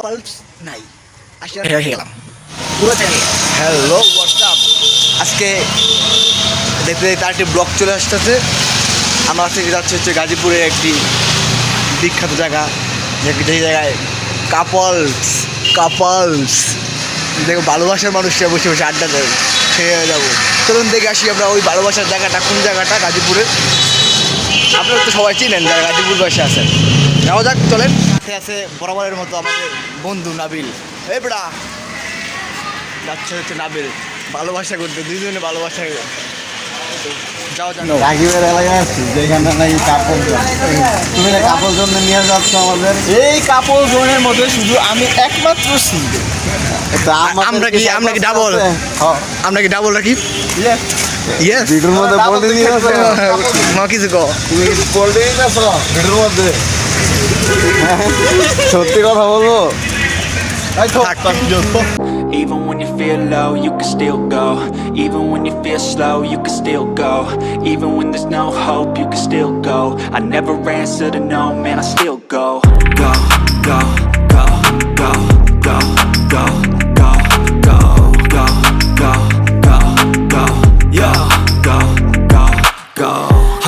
Pulse নাই। আসি রেখে গেলাম। পুরো চ্যানেল হ্যালো হোয়াটসঅ্যাপ। আজকে দেখতে দেখতে আরেকটি ব্লগ চলে আসতেছে। আমরা আজকে যাচ্ছি হচ্ছে গাজীপুরের একটি বিখ্যাত জায়গা। যে যেই জায়গায় কাপলস কাপলস। দেখো ভালোবাসার মানুষরা বসে বসে আড্ডা দেয় সে যাব। চলুন দেখে আসি আমরা ওই ভালোবাসার জায়গাটা কোন জায়গাটা? গাজীপুরের। আপনারা তো সবাই চিনেন যারা গাজীপুর বসে আছেন। যাওয়া যাক চলেন। সাথে আছে বরাবরের মতো আমাদের বন্ধু নাবিল। এই বেড়া যাচ্ছে হচ্ছে নাবিল। ভালোবাসা করতে দুইজনে ভালোবাসা রাকিবের এলাকায় যেখানে নাকি কাপড় তুমি কাপড় জন্য নিয়ে যাচ্ছ আমাদের? এই কাপড় জোনের মধ্যে শুধু আমি একমাত্র সিঙ্গেল আমরা কি- আমরা কি double? হ্যাঁ আমরা কি ডাবল রাখি? ইয়েস ভিডিওর মধ্যে নিয়ে যাচ্ছ মা কিছু কো তুমি যাচ্ছ ভিডিওর মধ্যে হ্যাঁ, সত্যি কথা বলব। Even when you feel low, you can still go. Even when you feel slow, you can still go. Even when there's no hope, you can still go. I never answer to no, man, I still go, go, go,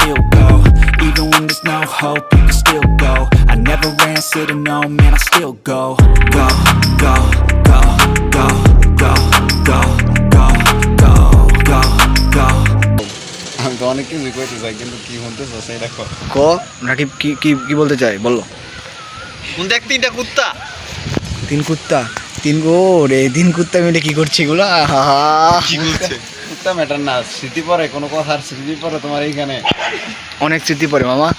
still go. Even when there's no hope, you can still go. I never answer to no, man, I still go. Go, go, go, go, go, go, go, go, go, go. আমি তো অনেক কিছু কইতে চাই কিন্তু কি শুনতেছ সেটা কর কো রাকিব কি কি কি বলতে চাই বলো দেখ তিনটা কুত্তা তিন কুত্তা তিন গো রে তিন কুত্তা মিলে কি করছে এগুলো আহা কুত্তা ম্যাটার না। স্মৃতি পরে কোনো কথার স্মৃতি পরে তোমার এইখানে। অনেক স্মৃতি পড়ে মামা।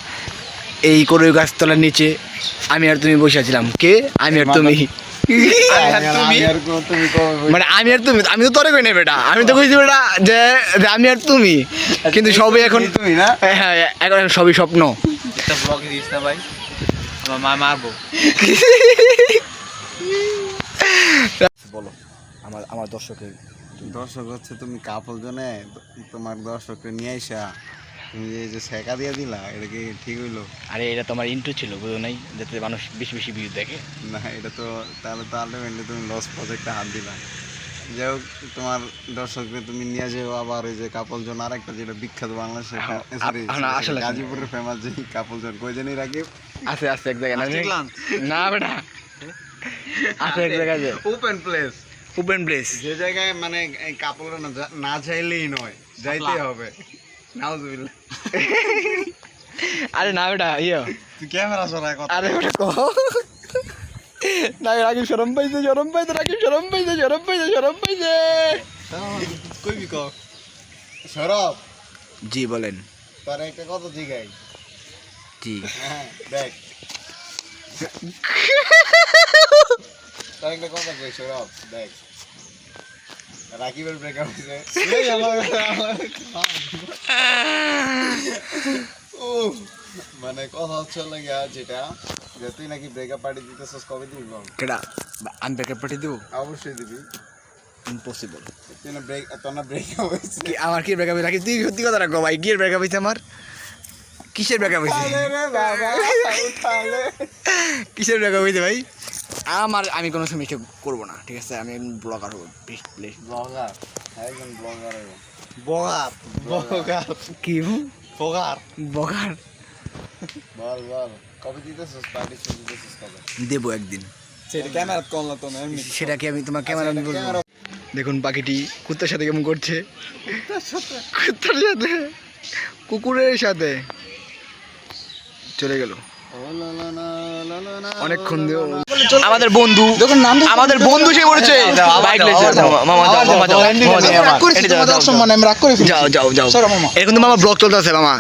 এই করই গাছতলার নিচে আমি আর তুমি বসে আছিলাম। কে? আমি আর তুমি। আমি আর- তুমি। মানে আমি আর তুমি আমি তো তরে কই নাই বেটা। আমি তো কইছি বেটা যে যে আমি আর তুমি। কিন্তু সবই এখন তুমি না? হ্যাঁ হ্যাঁ, এখন সবই স্বপ্ন। একটা ব্লগে দিস না ভাই। আমার মা মারবো। বলো আমার আমার দর্শকের দর্শক হচ্ছে তুমি কাপল জনে তোমার দর্শককে নিয়ে আইসা তুমি যে- যে শেখা দিয়ে দিলা এটা কি ঠিক হইল? আরে এটা তোমার ইন্টু ছিল বুঝো নাই? যাতে মানুষ বেশি বেশি ভিউ দেখে। না এটা তো তাহলে তো আলটিমেটলি তুমি লস প্রজেক্টে হাত দিলা। যাই হোক তোমার দর্শককে তুমি নিয়ে যাও আবার ওই যে কাপল জন আর একটা যেটা বিখ্যাত বাংলাদেশের হ্যাঁ, না, আসলে গাজীপুরের ফেমাস যে কাপল জন কই জানি রাখি আছে আছে এক জায়গায় না না বেটা। আছে এক জায়গায় ওপেন প্লেস ওপেন প্লেস যে জায়গায় মানে এই কাপড়রা না চাইলেই নয় যাইতে হবে। নাউজুবিল্লাহ। আরে না বেটা ইয়ে। তুই ক্যামেরা সরায় কথা। আরে বেটা কো। না রাকিব শরম পাইছে শরম পাইছে রাকিব শরম পাইছে শরম পাইছে শরম পাইছে। কইবি ক? সরব জি বলেন। তোর একটা কথা জিগাই। জি। হ্যাঁ দেখ। একটা কথা কই সরব দেখ। রাকিবের ব্রেকআপ হয়েছে উফ, মানে কথা হচ্ছে লাগা যেটা যে তুই নাকি ব্রেকআপ পার্টি দিতেছস কবে দিবি বল? কেডা? আমি ব্যাকআপ পাঠিয়ে দেবো? অবশ্যই দিবি। ইম্পসিবল তুই না ব্রেক তোর না ব্রেকআপ হয়েছে কি আমার কি ব্রেকআপ রাখি তুই সত্যি কথা রাখো ভাই কি ব্রেকআপ হয়েছে আমার? কিসের ব্রেকআপ হয়েছে কিসের ব্রেকআপ হয়েছে ভাই? আমার আমি কোনো সমীক্ষা করব না ঠিক আছে? আমি ব্লগার হব প্লিজ প্লিজ ব্লগার একজন ব্লগার হবে। বগার ব্লগার কি? ব্লগার বগার বল বল কবে দিতেছস? পার্টি শুরু কবে? দেবো একদিন। সেটা ক্যামেরা কল না তো সেটা কি আমি তোমার ক্যামেরা আচ্ছা, এটা camera- দেখুন পাখিটি কুত্তার সাথে কেমন করছে? কুত্তার সাথে? কুকুরের সাথে। চলে গেল। অনেকক্ষণ আমাদের বন্ধু আমাদের বন্ধু সে পড়েছে বাইক লেছে মামা যাও মামা যাও মামা যাও এটি যাও, যাও, যাও। যাও যাও যাও। তো মামা। ব্লগ চলতেছে মামা।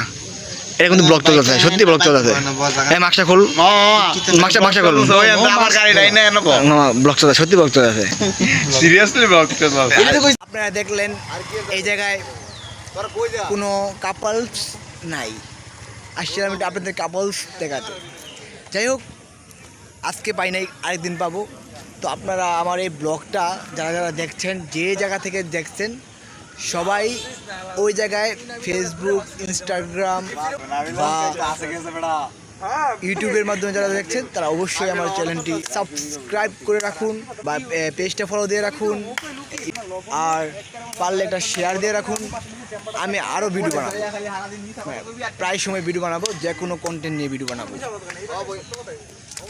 এটা কিন্তু ব্লগ চলতেছে সত্যি ব্লগ চলতেছে। এই মাস্কটা খোল। মাস্কটা মাস্কটা খোল। আমার গাড়িটাই না এনে ব্লগ চলতেছে সত্যি ব্লগ চলতেছে। সিরিয়াসলি ব্লগ আপনারা দেখলেন এই জায়গায় কোনো কাপলস নাই। আসছিলাম এটা আপনাদের কাপলস দেখাতে। যাই হোক আজকে পাই নাই, আরেকদিন পাবো। তো আপনারা আমার এই ব্লগটা যারা যারা দেখছেন, যে জায়গা থেকে দেখছেন, সবাই ওই জায়গায় ফেসবুক ইনস্টাগ্রাম বা ইউটিউবের মাধ্যমে যারা দেখছেন, তারা অবশ্যই আমার চ্যানেলটি সাবস্ক্রাইব করে রাখুন বা পেজটা ফলো দিয়ে রাখুন। আর পারলে একটা শেয়ার দিয়ে রাখুন। আমি আরও ভিডিও বানাবো। প্রায় সময় ভিডিও বানাবো যে কোনো কন্টেন্ট নিয়ে ভিডিও বানাবো।